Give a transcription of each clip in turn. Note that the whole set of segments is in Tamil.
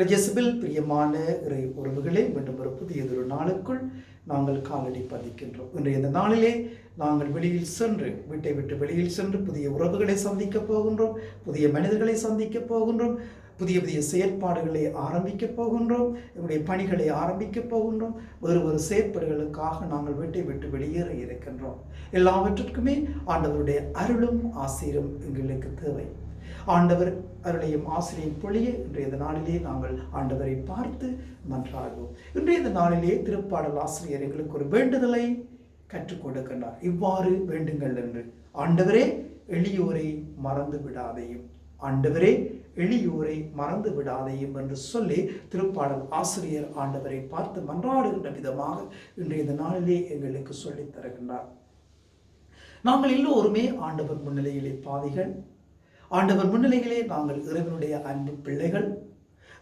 ஜெசபில் பிரியமான இறை உறவுகளே மீண்டும் ஒரு புதியதொரு நாளுக்குள் நாங்கள் காலடி பதிக்கின்றோம். இன்றைய இந்த நாளிலே நாங்கள் வெளியில் சென்று வீட்டை விட்டு வெளியில் சென்று புதிய உறவுகளை சந்திக்கப் போகின்றோம் புதிய மனிதர்களை சந்திக்கப் போகின்றோம் புதிய புதிய செயற்பாடுகளை ஆரம்பிக்கப் போகின்றோம் எங்களுடைய பணிகளை ஆரம்பிக்கப் போகின்றோம் வேறு ஒரு செயற்பாடுகளுக்காக நாங்கள் வீட்டை விட்டு வெளியேற இருக்கின்றோம். எல்லாவற்றிற்குமே ஆண்டவருடைய அருளும் ஆசீரும் எங்களுக்கு தேவை. ஆண்டவர் அருளையும் ஆசிரியை பொழிய இன்றைய இந்த நாளிலே நாங்கள் ஆண்டவரை பார்த்து மன்றாடுவோம். இன்றைய இந்த நாளிலே திருப்பாடல் ஆசிரியர் எங்களுக்கு ஒரு வேண்டுதலை கற்றுக் கொடுக்கின்றார். இவ்வாறு வேண்டுங்கள் என்று. ஆண்டவரே எளியோரை மறந்து விடாதையும். ஆண்டவரே எளியோரை மறந்து விடாதையும் என்று சொல்லி திருப்பாடல் ஆசிரியர் ஆண்டவரை பார்த்து மன்றாடுகின்ற விதமாக இன்றைய இந்த நாளிலே எங்களுக்கு சொல்லித் தருகின்றார். நாங்கள் எல்லோருமே ஆண்டவர் முன்னிலையிலே பாதிகள் ஆண்டவர் முன்னிலையிலே நாங்கள் இறைவனுடைய அன்பு பிள்ளைகள்.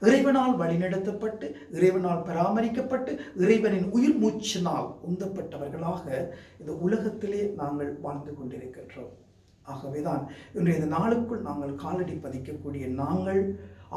இறைவனால் வழிநடத்தப்பட்டு இறைவனால் பராமரிக்கப்பட்டு இறைவனின் உயிர் மூச்சினால் உந்தப்பட்டவர்களாக இந்த உலகத்திலே நாங்கள் வாழ்ந்து கொண்டிருக்கின்றோம். ஆகவேதான் இன்றைய இந்த நாளுக்குள் நாங்கள் காலடி பதிக்கக்கூடிய நாங்கள்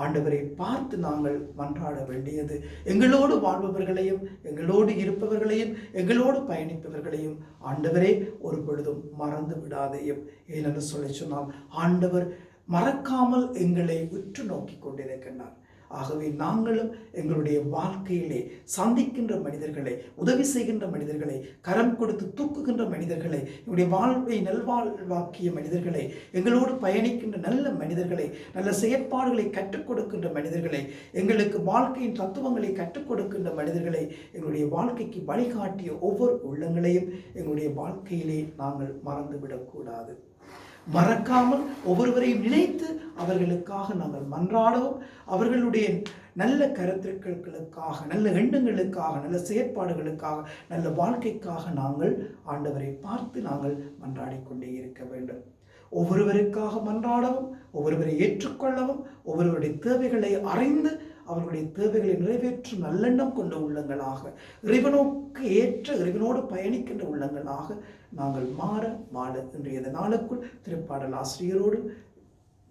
ஆண்டவரை பார்த்து நாங்கள் மன்றாட வேண்டியது. எங்களோடு வாழ்பவர்களையும் எங்களோடு இருப்பவர்களையும் எங்களோடு பயணிப்பவர்களையும் ஆண்டவரே ஒரு பொழுதும் மறந்து விடாதையும். ஏனென்று சொல்லி சொன்னால் ஆண்டவர் மறக்காமல் எங்களை உற்று நோக்கி கொண்டிருக்கின்றார். ஆகவே நாங்களும் எங்களுடைய வாழ்க்கையிலே சந்திக்கின்ற மனிதர்களை உதவி செய்கின்ற மனிதர்களை கரம் கொடுத்து தூக்குகின்ற மனிதர்களை எங்களுடைய வாழ்வை நல்வாழ்வாக்கிய மனிதர்களை எங்களோடு பயணிக்கின்ற நல்ல மனிதர்களை நல்ல செயற்பாடுகளை கற்றுக் கொடுக்கின்ற மனிதர்களை எங்களுக்கு வாழ்க்கையின் தத்துவங்களை கற்றுக் கொடுக்கின்ற மனிதர்களை எங்களுடைய வாழ்க்கைக்கு வழிகாட்டிய ஒவ்வொரு உள்ளங்களையும் எங்களுடைய வாழ்க்கையிலே நாங்கள் மறந்துவிடக்கூடாது. மறக்காமல் ஒவ்வொருவரையும் நினைத்து அவர்களுக்காக நாங்கள் மன்றாடவும். அவர்களுடைய நல்ல கருத்துக்களுக்காக நல்ல எண்ணங்களுக்காக நல்ல செயற்பாடுகளுக்காக நல்ல வாழ்க்கைக்காக நாங்கள் ஆண்டவரை பார்த்து நாங்கள் மன்றாடி கொண்டே இருக்க வேண்டும். ஒவ்வொருவருக்காக மன்றாடவும் ஒவ்வொருவரை ஏற்றுக்கொள்ளவும் ஒவ்வொருவருடைய தேவைகளை அறிந்து அவர்களுடைய தேவைகளை நிறைவேற்றும் நல்லெண்ணம் கொண்ட உள்ளங்களாக இறைவனோக்கு ஏற்ற இறைவனோடு பயணிக்கின்ற உள்ளங்களாக நாங்கள் மாற மாற இன்றைய நாளுக்குள் திருப்பாடல் ஆசிரியரோடு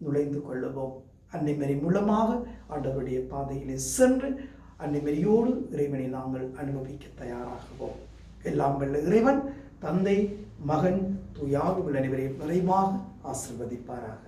நுழைந்து கொள்ளுவோம். அன்னைமரி மூலமாக ஆண்டவருடைய பாதையிலே சென்று அன்னைமரியோடு இறைவனை நாங்கள் அனுபவிக்க தயாராகுவோம். எல்லாம் வல்ல இறைவன் தந்தை மகன் தூயாக உள்ள அனைவரையும் நிறைவாக ஆசிர்வதிப்பாராக.